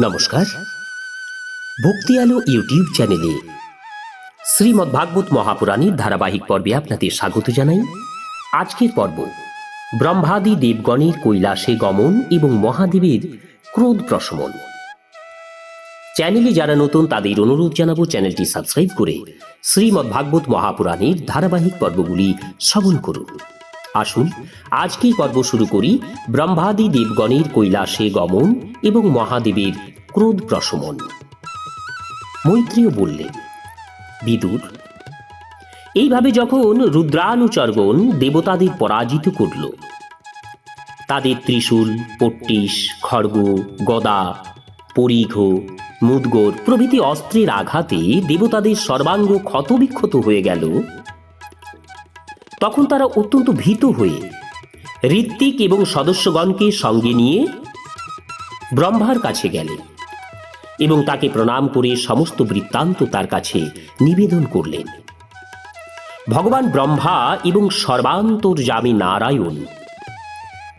নমস্কার। ভক্তি আলো ইউটিউব চ্যানেলে শ্রীমদ্ ভাগবত মহাপুরাণের ধারাবাহিক পর্বে আপনাদের স্বাগত জানাই। আজকের পর্ব, ব্রহ্মাদি দেবগণের কৈলাসে গমন এবং মহাদেবের ক্রোধ প্রশমন। চ্যানেলে যারা নতুন, তাদের অনুরোধ জানাব চ্যানেলটি সাবস্ক্রাইব করে শ্রীমদ্ ভাগবত মহাপুরাণের ধারাবাহিক পর্বগুলি শ্রবণ করুন। আসুন, আজকের পর্ব শুরু করি ব্রহ্মাদি দেবগণের কৈলাসে গমন এবং মহাদেবের ক্রোধ প্রশমন। মৈত্রীয় বললেন বিদুর, এইভাবে যখন রুদ্রানুচর্গণ দেবতাদের পরাজিত করল, তাদের ত্রিশূল পট্টিস খড়গ, গদা, পরিঘ, মুদগর প্রভৃতি অস্ত্রের আঘাতে দেবতাদের সর্বাঙ্গ ক্ষতবিক্ষত হয়ে গেল। তখন তারা অত্যন্ত ভীত হয়ে ঋত্বিক এবং সদস্যগণকে সঙ্গে নিয়ে ব্রহ্মার কাছে গেলেন এবং তাকে প্রণাম করে সমস্ত বৃত্তান্ত তার কাছে নিবেদন করলেন। ভগবান ব্রহ্মা এবং সর্বান্তর্যামী নারায়ণ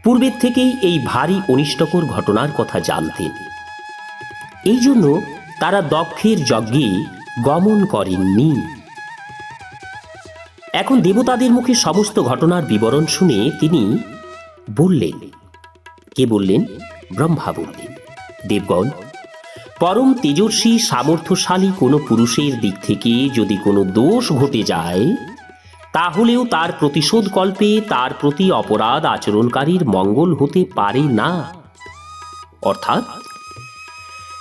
পূর্বের থেকেই এই ভারী অনিষ্টকর ঘটনার কথা জানতেন। এই জন্য তারা দক্ষের যজ্ঞে গমন করেননি। এখন দেবতাদের মুখে সমস্ত ঘটনার বিবরণ শুনে তিনি বললেন, কে বললেন? ব্রহ্মা বললেন। দেবগণ পরম তেজস্বী, সামর্থ্যশালী কোনো পুরুষের দিক থেকে যদি কোনো দোষ ঘটে যায়, তাহলেও তার প্রতিশোধ কল্পে তার প্রতি অপরাধ আচরণকারীর মঙ্গল হতে পারে না। অর্থাৎ,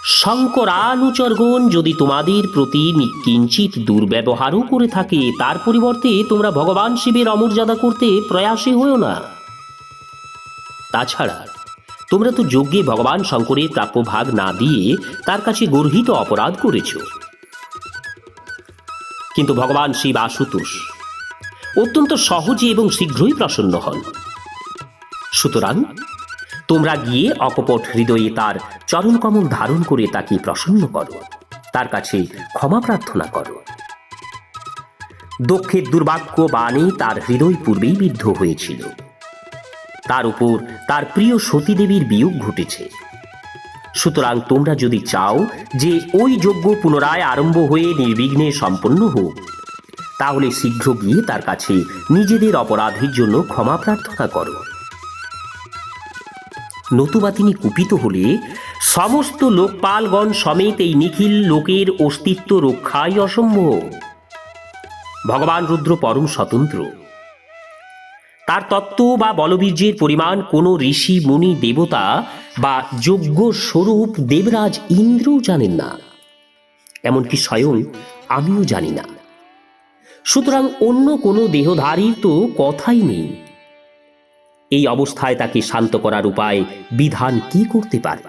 শঙ্করানুচরগণ যদি তোমাদের প্রতি কিঞ্চিত দুর্ব্যবহারও করে থাকে, তার পরিবর্তে তোমরা ভগবান শিবের অমর্যাদা করতে প্রয়াসী হও না। তাছাড়া তোমরা তো যজ্ঞে ভগবান শঙ্করের প্রাপ্য ভাগ না দিয়ে তার কাছে গর্হিত অপরাধ করেছ। কিন্তু ভগবান শিব আশুতোষ অত্যন্ত সহজে এবং শীঘ্রই প্রসন্ন হন। সুতরাং তোমরা গিয়ে অকপট হৃদয়ে তার চরণকমল ধারণ করে তাকে প্রসন্ন করো, তার কাছে ক্ষমা প্রার্থনা করো। দক্ষের দুর্ভাগ্য বাণী তার হৃদয় পূর্বেই বিদ্ধ হয়েছিল। তার উপর তার প্রিয় সতীদেবীর বিয়োগ ঘটেছে। সুতরাং তোমরা যদি চাও যে ওই যজ্ঞ পুনরায় আরম্ভ হয়ে নির্বিঘ্নে সম্পন্ন হোক, তাহলে শীঘ্র গিয়ে তার কাছে নিজেদের অপরাধের জন্য ক্ষমা প্রার্থনা করো। নতুবা তিনি কুপিত হলে সমস্ত লোকপালগণ সমেত এই নিখিল লোকের অস্তিত্ব রক্ষাই অসম্ভব। ভগবান রুদ্র পরম স্বতন্ত্র। তার তত্ত্ব বা বলবীর্যের পরিমাণ কোনো ঋষি, মুনি, দেবতা বা যোগ্য স্বরূপ দেবরাজ ইন্দ্রও জানেন না। এমনকি স্বয়ং আমিও জানি না। সুতরাং অন্য কোনো দেহধারীর তো কথাই নেই। এই অবস্থায় তাকে শান্ত করার উপায় বিধান কি করতে পারে?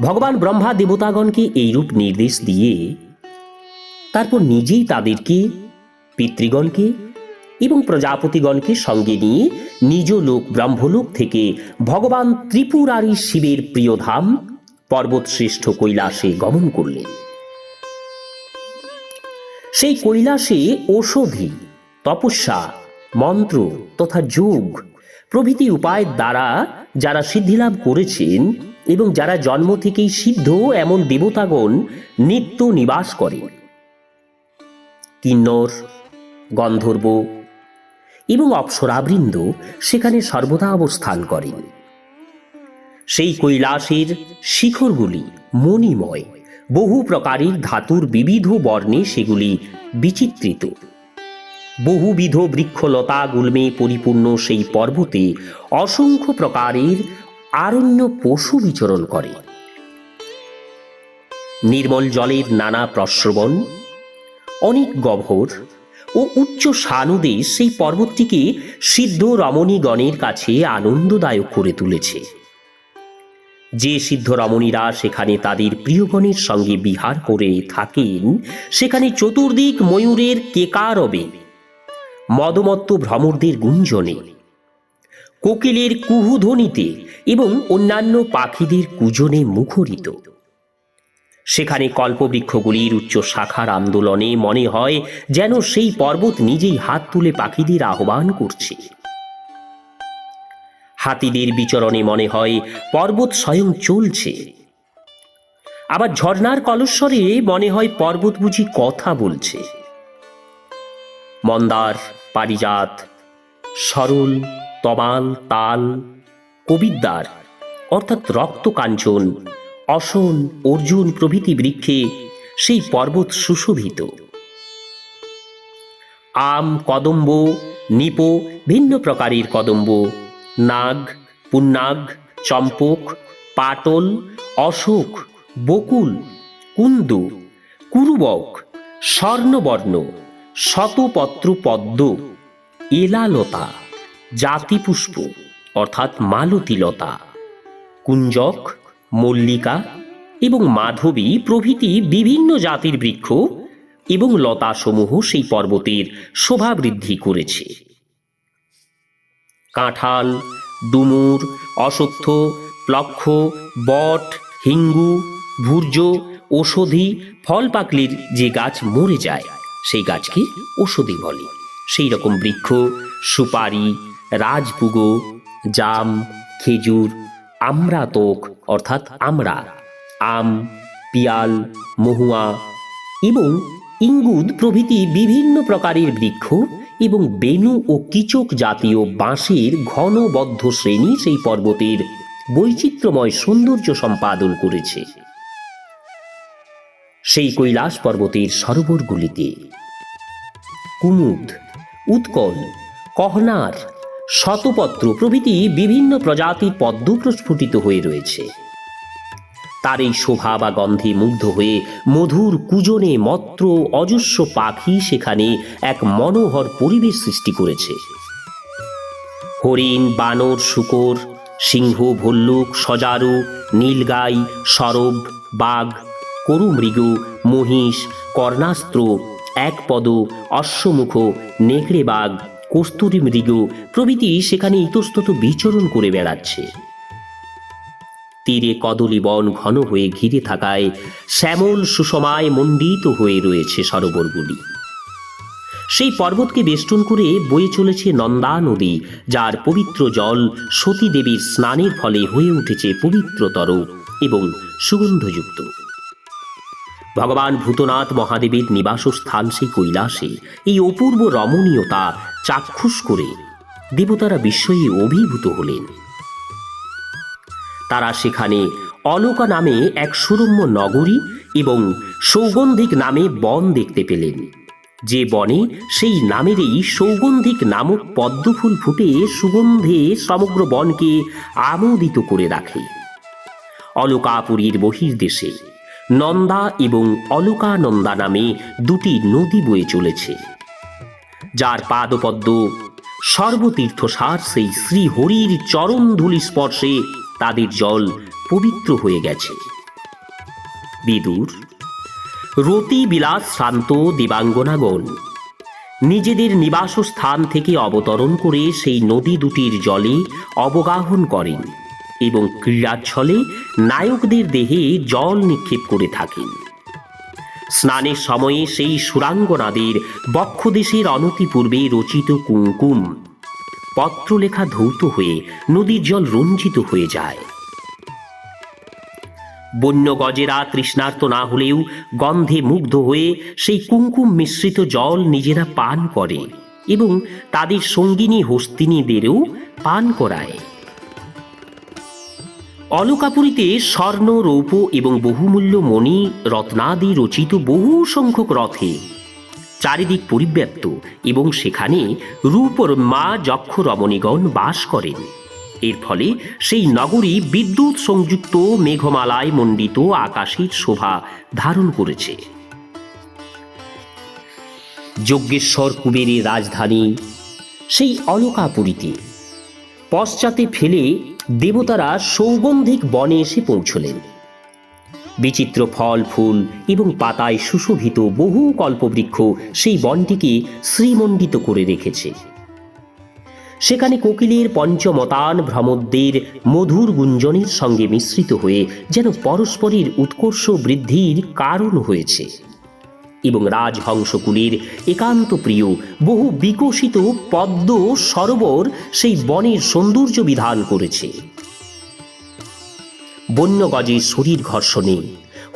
ভগবান ব্রহ্মা দেবতাগণকে এইরূপ নির্দেশ দিয়ে তারপর নিজেই তাদেরকে, পিতৃগণকে এবং প্রজাপতিগণকে সঙ্গে নিয়ে নিজ লোক ব্রহ্মলোক থেকে ভগবান ত্রিপুরারি শিবের প্রিয়ধাম, পর্বতশ্রেষ্ঠ কৈলাসে গমন করলেন। সেই কৈলাসে ঔষধি, তপস্যা, মন্ত্র তথা যোগ প্রভৃতি উপায় দ্বারা যারা সিদ্ধিলাভ করেছেন এবং যারা জন্ম থেকেই সিদ্ধ এমন দেবতাগণ নিত্য নিবাস করেন। কিন্নর, গন্ধর্ব এবং অপ্সরাবৃন্দ সেখানে সর্বদা অবস্থান করেন। সেই কৈলাসের শিখরগুলি মণিময়, বহু প্রকারের ধাতুর বিবিধ বর্ণে সেগুলি বিচিত্রিত। বহুবিধ বৃক্ষলতা গুল্মে পরিপূর্ণ সেই পর্বতে অসংখ্য প্রকারের আরণ্য পশু বিচরণ করে। নির্মল জলের নানা প্রশ্রবণ অনেক গভর ও উচ্চ সানুদে সেই পর্বতটিকে সিদ্ধ রমণীগণের কাছে আনন্দদায়ক করে তুলেছে। যে সিদ্ধ রমণীরা সেখানে তাদের প্রিয়গণের সঙ্গে বিহার করে থাকেন, সেখানে চতুর্দিক ময়ূরের কেকারবে, মদমত্ত ভ্রমরদের গুঞ্জনে, কোকিলের কুহুধ্বনিতে এবং অন্যান্য পাখিদের কুজনে মুখরিত। সেখানে কল্পবৃক্ষগুলির উচ্চ শাখার আন্দোলনে মনে হয় যেন সেই পর্বত নিজেই হাত তুলে পাখিদের আহ্বান করছে। হাতিদের বিচরণে মনে হয় পর্বত স্বয়ং চলছে। আবার ঝর্ণার কলস্বরে মনে হয় পর্বত বুঝি কথা বলছে। মন্দার, পারিজাত, সরল তমাল তাল কবিদ্দার অর্থাৎ রক্তকাঞ্চন অসন অর্জুন প্রভৃতি বৃক্ষে সেই পর্বত সুশোভিত। আম, কদম্ব, নিপ, ভিন্ন প্রকারের কদম্ব, নাগ, পুন্নাগ, চম্পক পাটল অশোক, বকুল, কুন্দু, কুরুবক, স্বর্ণবর্ণ শতপত্র পদ্ম এলালতা, জাতিপুষ্প, অর্থাৎ মালতীলতা, কুঞ্জক মল্লিকা এবং মাধবী প্রভৃতি বিভিন্ন জাতির বৃক্ষ এবং লতাসমূহ সেই পর্বতের শোভা বৃদ্ধি করেছে। কাঁঠাল, ডুমুর, অশ্বত্থ, প্লক্ষ, বট, হিঙ্গু ভূর্য ঔষধি ফল পাকলির যে গাছ মরে যায়, সেই গাছকে ঔষধি বলে। সেই রকম বৃক্ষ, সুপারি, রাজপুগো, জাম, খেজুর, আমরাতক অর্থাৎ আমরা, আম, পিয়াল, মহুয়া এবং ইঙ্গুদ প্রভৃতি বিভিন্ন প্রকারের বৃক্ষ এবং বেনু ও কিচক জাতীয় বাঁশের ঘনবদ্ধ শ্রেণি সেই পর্বতের বৈচিত্র্যময় সৌন্দর্য সম্পাদন করেছে। সেই কৈলাস পর্বতের সরোবরগুলিতে কুমুদ, উৎকল, কহনার শতপত্র প্রভৃতি বিভিন্ন প্রজাতির পদ্ম প্রস্ফুটিত হয়ে রয়েছে। তার এই শোভা বা গন্ধে মুগ্ধ হয়ে মধুর কুজনে মত্র, অজস্র পাখি সেখানে এক মনোহর পরিবেশ সৃষ্টি করেছে। হরিণ, বানর, শুকর, সিংহ, ভল্লুক, সজারু, নীলগাই, সরব, বাঘ, করুমৃগ, মহিষ, কর্ণাস্ত্র, একপদ, অশ্বমুখ, নেকড়ে বাঘ কস্তুরী মৃগ প্রভৃতি সেখানে ইতস্তত বিচরণ করে বেড়াচ্ছে। তীরে কদলী বন ঘন হয়ে ঘিরে থাকায় শ্যামল সুষমায় মণ্ডিত হয়ে রয়েছে সরোবরগুলি। সেই পর্বতকে বেষ্টন করে বয়ে চলেছে নন্দা নদী, যার পবিত্র জল সতী দেবীর স্নানের ফলে হয়ে উঠেছে পবিত্রতর এবং সুগন্ধযুক্ত। ভগবান ভূতনাথ মহাদেবের নিবাসস্থান সেই কৈলাসে। এই অপূর্ব রমণীয়তা চাক্ষুষ করে দেবতারা বিস্ময়ে অভিভূত হলেন। তারা সেখানে অলকা নামে এক সুরম্য নগরী এবং সৌগন্ধিক নামে বন দেখতে পেলেন। যে বনে সেই নামেরই সৌগন্ধিক নামক পদ্মফুল ফুটে সুগন্ধে সমগ্র বনকে আমোদিত করে রাখে। অলকাপুরীর বহির্দেশে নন্দা এবং অলকানন্দা নামে দুটি নদী বয়ে চলেছে। যার পাদপদ্ম, সর্বতীর্থসার সেই শ্রীহরির চরণ ধুলি স্পর্শে তাদের জল পবিত্র হয়ে গেছে। বিদুর, রতি বিলাস শান্ত দেবাঙ্গনাগণ, নিজেদের নিবাসস্থান থেকে অবতরণ করে সেই নদী দুটির জলে অবগাহন করেন। এবং ক্রীড়াচ্ছলে নায়কদের দেহে জল নিক্ষেপ করে থাকেন। স্নানের সময়ে সেই সুরাঙ্গনাদের বক্ষদেশের অনতিপূর্বে রচিত কুঙ্কুম পত্রলেখা ধৌত হয়ে নদীর জল রঞ্জিত হয়ে যায়। বন্য গজেরা তৃষ্ণার্ত না হলেও গন্ধে মুগ্ধ হয়ে সেই কুঙ্কুম মিশ্রিত জল নিজেরা পান করে এবং তাদের সঙ্গিনী হস্তিনীদেরও পান করায়। অলকাপুরীতে স্বর্ণ রৌপ এবং বহুমূল্য মণি, রত্নাদি রচিত বহু সংখ্যক রথে চারিদিক পরিব্যাপ্ত এবং সেখানে রূপর মা যক্ষ রমণীগণ বাস করেন। এর ফলে সেই নগরী বিদ্যুৎ সংযুক্ত মেঘমালায় মণ্ডিত আকাশের শোভা ধারণ করেছে। যজ্ঞেশ্বর কুবেরের রাজধানী সেই অলকাপুরীতে পশ্চাতে ফেলে দেবতারা সৌগন্ধিক বনে এসে পৌঁছলেন। বিচিত্র ফল, ফুল এবং পাতায় সুশোভিত বহু কল্পবৃক্ষ সেই বনটিকে শ্রীমণ্ডিত করে রেখেছে। সেখানে কোকিলের পঞ্চমতান ভ্রমদ্দের মধুর গুঞ্জনের সঙ্গে মিশ্রিত হয়ে যেন পরস্পরের উৎকর্ষ বৃদ্ধির কারণ হয়েছে। এবং রাজহংসকুলের একান্ত প্রিয়, বহু বিকশিত পদ্ম সরোবর সেই বনের সৌন্দর্য বিধান করেছে। বন্যগজের শরীর ঘর্ষণে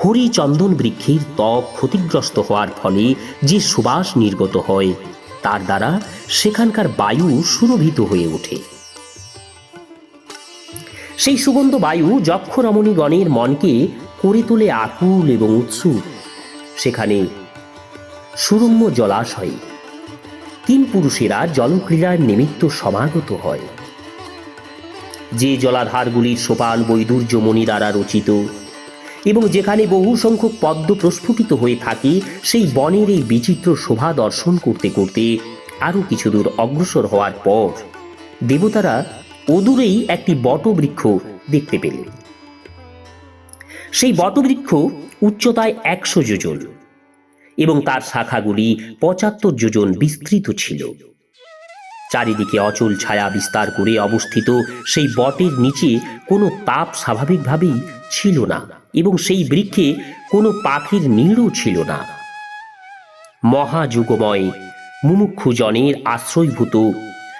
হরিচন্দন বৃক্ষের ত্বক ক্ষতিগ্রস্ত হওয়ার ফলে যে সুবাস নির্গত হয়, তার দ্বারা সেখানকার বায়ু সুরভিত হয়ে ওঠে। সেই সুগন্ধ বায়ু যক্ষ রমণীগণের মনকে করে তোলে আকুল এবং উৎসুক। সেখানে সুরম্য জলাশয়ে। তিন পুরুষেরা জলক্রীড়ার নিমিত্ত সমাগত হয়। যে জলাধারগুলির সোপান বৈদুর্যমণি দ্বারা রচিত এবং যেখানে বহু সংখ্যক পদ্ম প্রস্ফুটিত হয়ে থাকে, সেই বনের এই বিচিত্র শোভা দর্শন করতে করতে আরও কিছু দূর অগ্রসর হওয়ার পর দেবতারা অদূরেই একটি বটবৃক্ষ দেখতে পেলেন। সেই বটবৃক্ষ উচ্চতায় একশো যোজন। এবং তার শাখাগুলি পঁচাত্তর যোজন বিস্তৃত ছিল। চারিদিকে অচল ছায়া বিস্তার করে অবস্থিত সেই বটের নিচে কোনো তাপ স্বাভাবিকভাবেই ছিল না এবং সেই বৃক্ষে কোনো পাখির নীড়ও ছিল না। মহাযুগময় মুমুক্ষু জনের আশ্রয়ভূত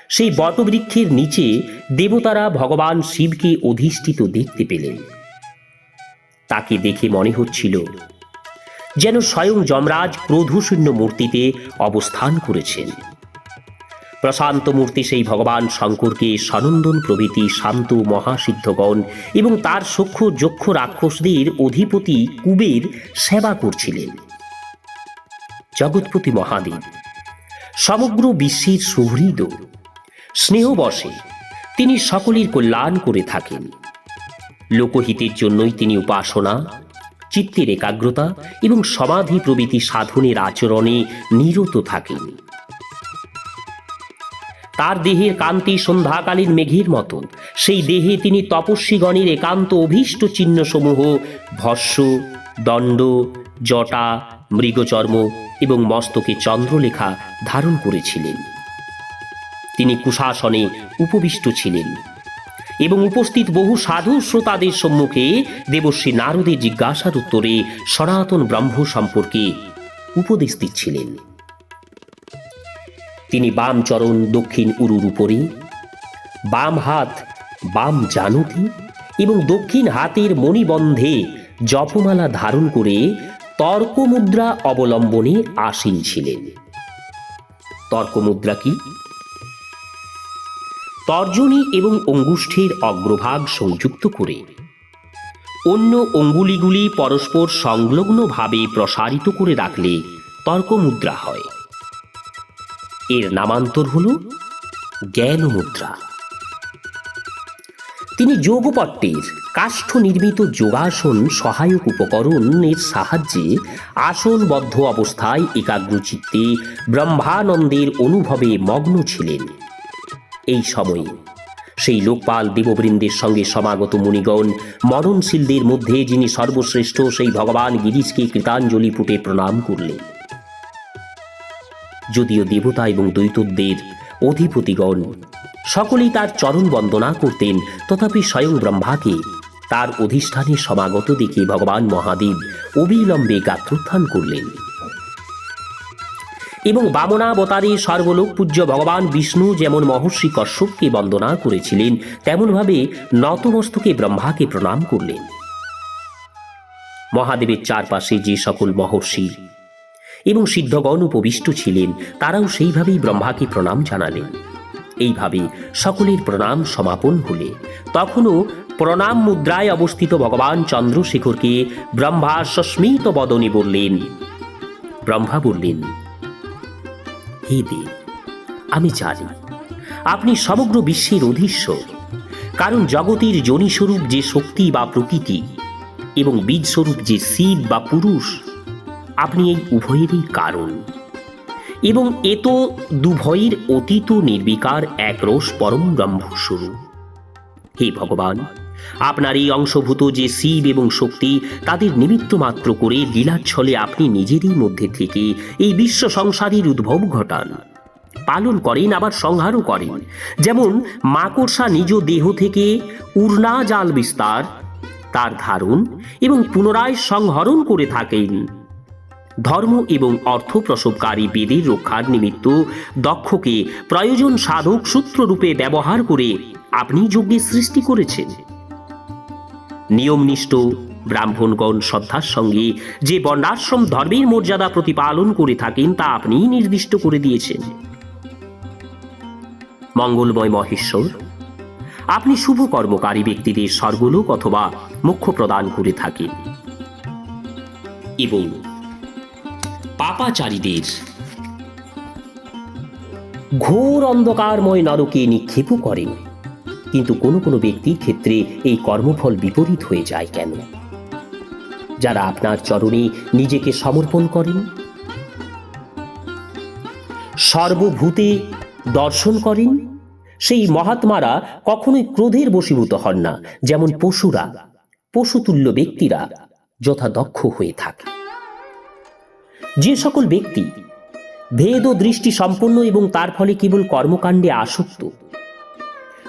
সেই বটবৃক্ষের নিচে দেবতারা ভগবান শিবকে অধিষ্ঠিত দেখতে পেলেন। তাকে দেখে মনে হচ্ছিল যেন স্বয়ং যমরাজ ক্রোধশূন্য মূর্তিতে অবস্থান করেছেন। প্রশান্ত মূর্তি সেই ভগবান শঙ্করকে সনন্দন প্রভৃতি শান্ত মহাসিদ্ধগণ এবং তার সখ্য যক্ষ রাক্ষসদের অধিপতি কুবের সেবা করছিলেন। জগৎপতি মহাদেব, সমগ্র বিশ্বের সুহৃদ, স্নেহবশে তিনি সকলের কল্যাণ করে থাকেন। লোকহিতের জন্যই তিনি উপাসনা চিত্তের একাগ্রতা এবং সমাধি প্রভৃতি সাধনের আচরণে নিরত থাকেন তার দেহের কান্তি সন্ধ্যাকালীন মেঘের মতো সেই দেহে তিনি তপস্বীগণের একান্ত অভীষ্ট চিহ্নসমূহ ভস্য, দণ্ড, জটা, মৃগচর্ম এবং মস্তকে চন্দ্রলেখা ধারণ করেছিলেন। তিনি কুশাসনে উপবিষ্ট ছিলেন। এবং উপস্থিত বহু সাধু শ্রোতাদের সম্মুখে দেবশ্রী নারদের জিজ্ঞাসার উত্তরে সনাতন ব্রহ্ম সম্পর্কে উপদেশ দিচ্ছিলেন তিনি বাম চরণ দক্ষিণ উরুর উপরে, বাম হাত বাম জানুতি এবং দক্ষিণ হাতের মণিবন্ধে জপমালা ধারণ করে তর্কমুদ্রা অবলম্বনে আসীন ছিলেন। তর্কমুদ্রা কি? তর্জনী এবং অঙ্গুষ্ঠের অগ্রভাগ সংযুক্ত করে। অন্য অঙ্গুলিগুলি পরস্পর সংলগ্নভাবে প্রসারিত করে রাখলে তর্কমুদ্রা হয়। এর নামান্তর হল জ্ঞান মুদ্রা তিনি যোগপট্টের কাষ্ঠ নির্মিত যোগাসন সহায়ক উপকরণের সাহায্যে আসনবদ্ধ অবস্থায় একাগ্রচিত্তে ব্রহ্মানন্দের অনুভবে মগ্ন ছিলেন। এই সময়ে। সেই লোকপাল দেববৃন্দের সঙ্গে সমাগত মুনিগণ মরণশীলদের মধ্যে যিনি সর্বশ্রেষ্ঠ, সেই ভগবান গিরিশকে কৃতাঞ্জলি পুটে প্রণাম করলেন। যদিও দেবতা এবং দৈতদের অধিপতিগণ সকলেই তার চরণ বন্দনা করতেন, তথাপি স্বয়ং ব্রহ্মাকে তার অধিষ্ঠানে সমাগত দেখে ভগবান মহাদেব অবিলম্বে গাত্রোত্থান করলেন। এবং বামনাবতারে সর্বলোক পূজ্য ভগবান বিষ্ণু যেমন মহর্ষি কশ্যপকে বন্দনা করেছিলেন, তেমনভাবে নতমস্তকে ব্রহ্মাকে প্রণাম করলেন। মহাদেবের চারপাশে যে সকল মহর্ষি এবং সিদ্ধগণ উপবিষ্ট ছিলেন, তারাও সেইভাবেই ব্রহ্মাকে প্রণাম জানালেন। এইভাবে সকলের প্রণাম সমাপন হলে, তখনও প্রণাম মুদ্রায় অবস্থিত ভগবান চন্দ্রশেখরকে ব্রহ্মা সস্মিত বদনে বললেন, ব্রহ্মা বললেন হে দেব আমি জানি আপনি সমগ্র বিশ্বের অধীশ্বর কারণ জগতের জনিস্বরূপ যে শক্তি বা প্রকৃতি এবং বীজস্বরূপ যে শিব বা পুরুষ, আপনি এই উভয়েরই কারণ। এবং এ তো দুভয়ের অতীত নির্বিকার একরস পরম ব্রহ্মস্বরূপ। হে ভগবান আপনার এই অংশভূত যে শিব এবং শক্তি, তাদের নিমিত্ত মাত্র করে লীলাচ্ছলে আপনি নিজেরই মধ্যে থেকে এই বিশ্ব সংসারের উদ্ভব ঘটান। পালন করেন, আবার সংহারও করেন। যেমন মাকড়সা নিজ দেহ থেকে উড়না জাল বিস্তার, তার ধারণ এবং পুনরায় সংহরণ করে থাকেন। ধর্ম এবং অর্থ প্রসবকারী বেদের রক্ষার নিমিত্ত দক্ষকে প্রয়োজন সাধক সূত্ররূপে ব্যবহার করে আপনি যজ্ঞের সৃষ্টি করেছেন। নিয়মনিষ্ঠ, ব্রাহ্মণগণ শ্রদ্ধার সঙ্গে যে বর্ণাশ্রম ধর্মের মর্যাদা প্রতিপালন করে থাকেন, তা আপনিই নির্দিষ্ট করে দিয়েছেন। মঙ্গলময় মহেশ্বর, আপনি শুভ কর্মকারী ব্যক্তিদের স্বর্গলোক অথবা মুখ্য প্রদান করে থাকেন। এবং পাপাচারীদের ঘোর অন্ধকারময় নরকে নিক্ষেপও করেন। কিন্তু কোনো কোনো ব্যক্তির ক্ষেত্রে এই কর্মফল বিপরীত হয়ে যায় কেন? যারা আপনার চরণে নিজেকে সমর্পণ করেন, সর্বভূতে দর্শন করেন, সেই মহাত্মারা কখনোই ক্রোধের বশীভূত হন না, যেমন পশুরা, পশুতুল্য ব্যক্তিরা যথা দক্ষ হয়ে থাকে। যে সকল ব্যক্তি ভেদ ও দৃষ্টি সম্পন্ন এবং তার ফলে কেবল কর্মকাণ্ডে আসক্ত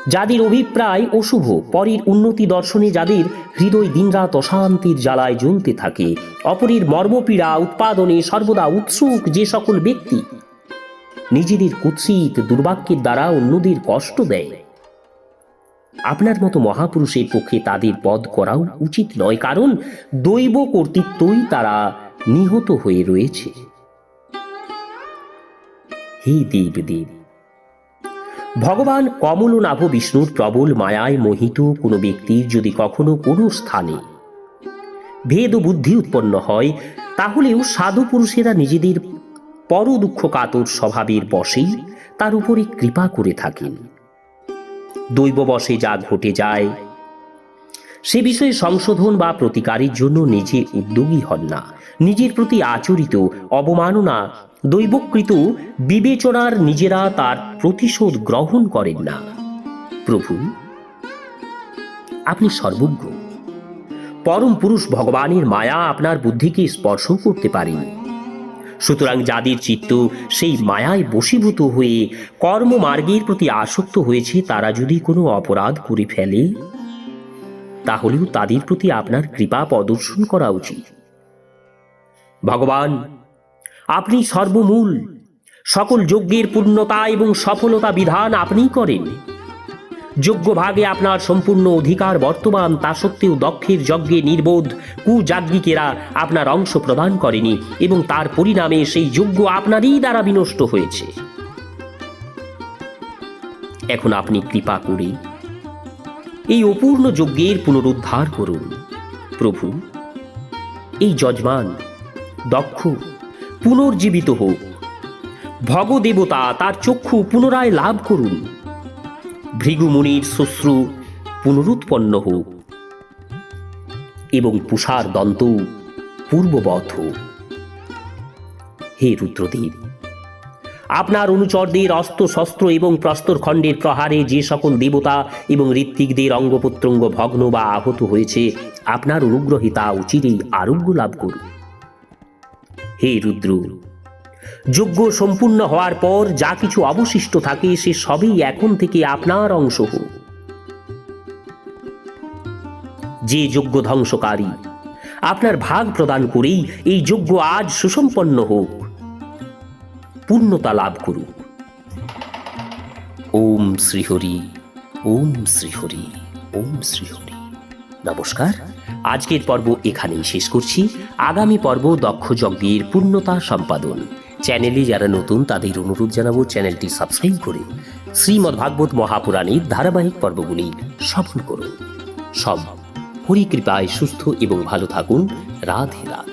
যাদের অভিপ্রায় অশুভ, পরের উন্নতি দর্শনে যাদের হৃদয় দিনরাত অশান্তির জ্বালায় জ্বলতে থাকে। অপরের মর্মপীড়া উৎপাদনে সর্বদা উৎসুক যে সকল ব্যক্তি। নিজেদের কুৎসিত দুর্বাক্যের দ্বারা অন্যদের কষ্ট দেয়। আপনার মতো মহাপুরুষের পক্ষে তাদের পদ করাও উচিত নয়, কারণ দৈব কর্তৃত্বই তারা নিহত হয়ে রয়েছে। হে দেব দেব ভগবান কমলনাভ বিষ্ণুর প্রবল মায়ায় মোহিত কোনো ব্যক্তির যদি কখনো কোনো স্থানে ভেদ বুদ্ধি উৎপন্ন হয়, তাহলেও সাধু পুরুষেরা নিজেদের পর দুঃখ কাতর স্বভাবের বশেই তার উপরে কৃপা করে থাকেন। দৈব বশে যা ঘটে যায় সে বিষয়ে সংশোধন বা প্রতিকারের জন্য নিজে উদ্যোগী হন না। নিজের প্রতি আচরিত, অবমাননা, দৈবকৃত বিবেচনার নিজেরা তার প্রতিশোধ গ্রহণ করেন না। প্রভু, আপনি সর্বজ্ঞ। পরম পুরুষ ভগবানের মায়া আপনার বুদ্ধিকে স্পর্শ করতে পারেনি। সুতরাং যাদের চিত্ত সেই মায়ায় বশীভূত হয়ে কর্মমার্গের প্রতি আসক্ত হয়েছে, তারা যদি কোনো অপরাধ করে ফেলে? তাহলেও তাদের প্রতি আপনার কৃপা প্রদর্শন করা উচিত। ভগবান, আপনি সর্বমূল, সকল যজ্ঞের পূর্ণতা এবং সফলতা বিধান আপনিই করেন। যোগ্য ভাগে আপনার সম্পূর্ণ অধিকার বর্তমান তা সত্ত্বেও দক্ষের যজ্ঞে নির্বোধ কুযাজ্ঞিকেরা আপনার অংশ প্রদান করেনি এবং তার পরিণামে সেই যজ্ঞ আপনারই দ্বারা বিনষ্ট হয়েছে। এখন আপনি কৃপা করে এই অপূর্ণ যজ্ঞের পুনরুদ্ধার করুন। প্রভু, এই যজমান, দক্ষ, পুনর্জীবিত হোক। ভগদেবতা তার চক্ষু পুনরায় লাভ করুন। ভৃগুমুনির শ্বশ্রু পুনরুৎপন্ন হোক এবং পুষার দন্ত পূর্ববৎ হোক। হে রুদ্রদেব আপনার অনুচরদের অস্ত্র, শস্ত্র এবং প্রস্তরখণ্ডের প্রহারে যে সকল দেবতা এবং ঋত্বিকদের অঙ্গ প্রত্যঙ্গ ভগ্ন বা আহত হয়েছে, আপনার অনুগ্রহে তা উচিরেই আরোগ্য লাভ করুন। হে রুদ্র, যজ্ঞ সম্পূর্ণ হওয়ার পর যা কিছু অবশিষ্ট থাকে সে সবই এখন থেকে আপনার অংশ হোক। যে যজ্ঞ ধ্বংসকারী, আপনার ভাগ প্রদান করেই এই যজ্ঞ আজ সুসম্পন্ন হোক। পূর্ণতা লাভ করুক। ওম শ্রীহরি ওম শ্রীহরি ওম শ্রীহরি। নমস্কার, আজকের পর্ব এখানেই শেষ করছি। আগামী পর্ব দক্ষ যজ্ঞের পূর্ণতা সম্পাদন। চ্যানেলে যারা নতুন, তাদের অনুরোধ জানাব চ্যানেলটি সাবস্ক্রাইব করে শ্রীমদ্ভাগবত মহাপুরাণের ধারাবাহিক পর্বগুলি সফল করুন। সব হরি কৃপায় সুস্থ এবং ভালো থাকুন। রাধে রাধে।